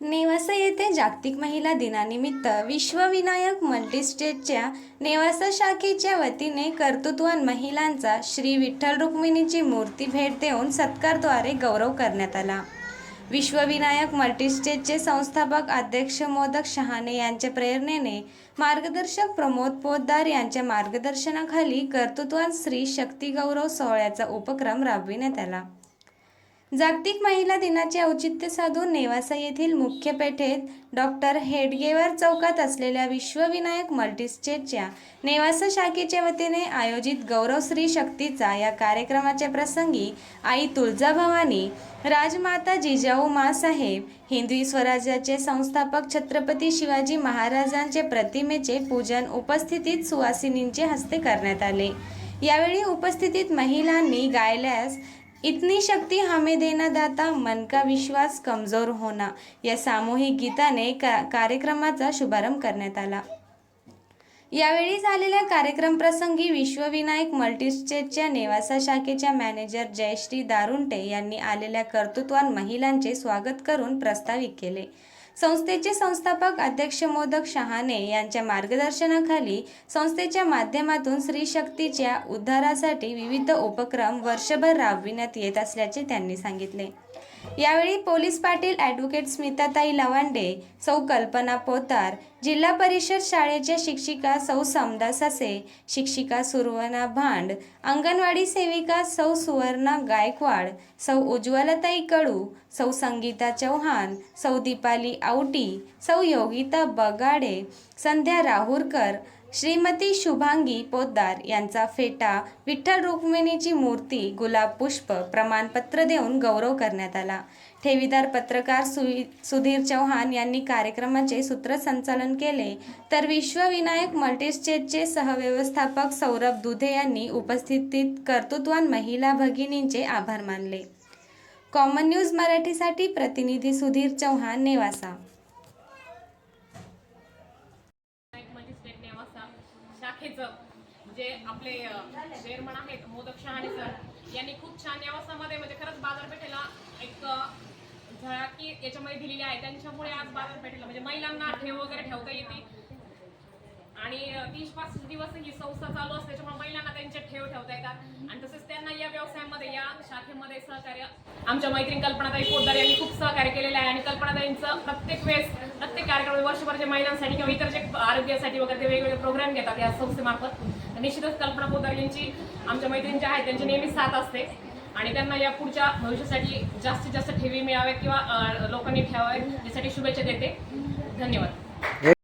जागतिक महिला दिनानिमित्त विश्वविनायक मल्टीस्टेटच्या नेवासा शाखेच्या वतीने कर्तृत्वान महिलांचा श्री विठ्ठल रुक्मिणीची मूर्ती भेट देऊन सत्कारद्वारे गौरव करण्यात आला. विश्वविनायक मल्टीस्टेटचे संस्थापक अध्यक्ष मोदक शहाणे यांच्या प्रेरणेने मार्गदर्शक प्रमोद पोद्दार यांच्या मार्गदर्शनाखाली कर्तृत्वान स्त्री शक्ती गौरव सोहळ्याचा उपक्रम राबविण्यात आला. जागतिक महिला दिनाचे औचित्य साधून नेवासा येथील मुख्य पेठेत डॉक्टर हेडगेवर चौकात असलेल्या विश्वविनायक मल्टीस्टेटच्या नेवासा शाखेच्या वतीने आयोजित गौरव स्त्री शक्तीचा या कार्यक्रमाच्या प्रसंगी आई तुळजाभवानी राजमाता जिजाऊ मासाहेब हिंदवी स्वराज्याचे संस्थापक छत्रपती शिवाजी महाराजांचे प्रतिमेचे पूजन उपस्थितीत सुवासिनींचे हस्ते करण्यात आले. यावेळी उपस्थितीत महिलांनी गायल्यास इतनी शक्ती हमें देना दाता मन का विश्वास कमजोर होना। या सामूहिक गीताने का कार्यक्रमाचा शुभारंभ करण्यात आला. यावेळी झालेल्या कार्यक्रम प्रसंगी विश्वविनायक मल्टीस्टेटच्या नेवासा शाखेच्या मॅनेजर जयश्री दारुंटे यांनी आलेल्या कर्तृत्वान महिलांचे स्वागत करून प्रस्तावित केले. संस्थेचे संस्थापक अध्यक्ष मोदक शहाणे यांच्या मार्गदर्शनाखाली संस्थेच्या माध्यमातून स्त्री शक्तीच्या उद्धारासाठी विविध उपक्रम वर्षभर राबविण्यात येत असल्याचे त्यांनी सांगितले. यावेळी पोलीस पाटील ॲडव्होकेट स्मिताताई लवांडे सौ कल्पना पोतार जिल्हा परिषद शाळेच्या शिक्षिका सौ समदा ससे शिक्षिका सुरवना भांड अंगणवाडी सेविका सौ सुवर्णा गायकवाड सौ उज्ज्वलताई कडू सौ संगीता चौहान सौ दीपाली आवटी सौ योगिता बगाडे संध्या राहुरकर श्रीमती शुभांगी पोद्दार यांचा फेटा विठ्ठल रुक्मिणीची मूर्ती गुलाब पुष्प प्रमाणपत्र देऊन गौरव करण्यात आला. ठेवीदार पत्रकार सुई सुधीर चौहान यांनी कार्यक्रमाचे सूत्रसंचालन केले. तर विश्वविनायक मल्टीस्टेटचे सहव्यवस्थापक सौरभ दुधे यांनी उपस्थितीत कर्तृत्वान महिला भगिनींचे आभार मानले. कॉमन न्यूज मराठीसाठी प्रतिनिधी सुधीर चौहान नेवासा. शाखेचं जे आपले चेअरमन आहेत मोदक शहाणे सर यांनी खूप छान नेवासामध्ये म्हणजे खरंच बाजारपेठेला एक झळाकी याच्यामध्ये दिलेली आहे. त्यांच्यामुळे आज बाजारपेठेला म्हणजे महिलांना ठेव वगैरे ठेवता येते. आणि तीस पाच दिवस ही संस्था चालू असते त्याच्यामुळे महिलांना त्यांचे ठेव ठेवता येतात. आणि मध्ये या. शाखेमध्ये सहकार्य आमच्या मैत्रीण कल्पनाताई पोद्दार यांनी खूप सहकार्य केलेलं आहे. आणि कल्पनाताईंचं प्रत्येक वेळेस प्रत्येक कार्यक्रम वर्षभरच्या महिलांसाठी किंवा इतर जे आरोग्यासाठी वगैरे ते वेगवेगळे प्रोग्राम घेतात या संस्थेमार्फत. निश्चितच कल्पना पोद्दार यांची आमच्या मैत्रीण ज्या आहेत. त्यांची नेहमी साथ असते. आणि त्यांना या पुढच्या भविष्यासाठी जास्तीत जास्त ठेवी मिळाव्यात किंवा लोकांनी ठेवाव्यात यासाठी शुभेच्छा देते. धन्यवाद.